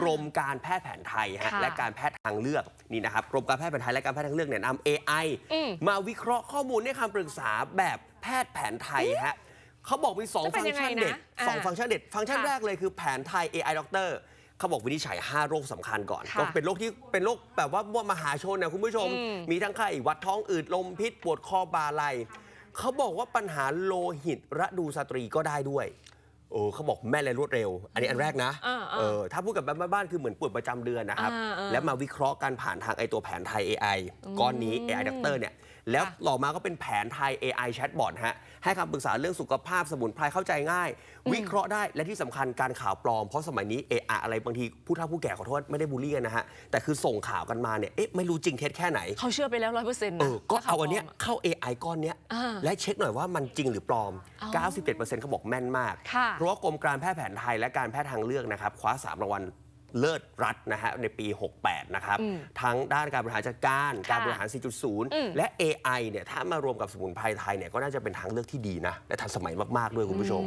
กรมการแพทย์แผนไทยฮะค่ะ และการแพทย์ทางเลือกนี่นะครับกรมการแพทย์แผนไทยและการแพทย์ทางเลือกเนี่ยนำ AI อืม มาวิเคราะห์ข้อมูลให้คำปรึกษาแบบแพทย์แผนไทยฮะเขาบอกมีสองจะเป็ฟันงยังก์ไงชันนะเด็ดอ่าสองฟังก์ชันเด็ด ฟังก์ชันค่ะแรกเลยคือแผนไทย AI Doctor เขาบอกวินิจฉัย 5 โรคสำคัญก่อน ค่ะก็เป็นโรคที่เป็นโรคแบบว่าว่ามหาชนนะคุณผู้ชม อืม มีทั้งไข้หวัดท้องอืดลมพิษปวดคอบาไหลเขาบอกว่าปัญหาโลหิตระดูสตรีก็ได้ด้วย โอ้เขาบอกแม่นและรวดเร็ว อันนี้อันแรกนะอ่าๆเออถ้าพูดกับบ้านๆคือเหมือนปวดประจำเดือนนะครับ อ่าๆแล้วมาวิเคราะห์กันผ่านทางไอตัวแผนไทย AI ก้อนนี้ AI Doctor เนี่ย แล้วค่ะต่อมาก็เป็นแผนไทย AI Chatbot ฮะให้คำปรึกษาเรื่องสุขภาพสมุนไพรเข้าใจง่าย วิเคราะห์ได้และที่สำคัญการข่าวปลอมเพราะสมัยนี้เอะอะอะไรบางทีผู้เฒ่าผู้แก่ขอโทษไม่ได้บูลลี่กันนะฮะแต่คือส่งข่าวกันมาเนี่ยเอ๊ะไม่รู้จริงเท็จแค่ไหน เขาเชื่อไปแล้วร้อยเปอร์เซ็นต์เอนะ อ ก็ถ้เอาอันเนี้ยข่วปลมะเข้า AI ก้อนเนี้ยอ่าและเช็คหน่อยว่ามันจริงหรือปลอม อ๋อ97%เขาบอกแม่นมาก ค่ะเพราะว่ากรมการแพทย์แผนไทยและการแพทย์ทางเลือกนะครับ คว้า 3 รางวัล เลิศรัฐนะฮะในปี 68 นะครับอืมทั้งด้านการบริหารจัดการ การค่ะบริหารอืม4.0 และ AI เนี่ยถ้ามารวมกับสมุนไพรไทยเนี่ยก็น่าจะเป็นทางเลือกที่ดีนะ และทันสมัยมาก ๆ ด้วยคุณผู้ชม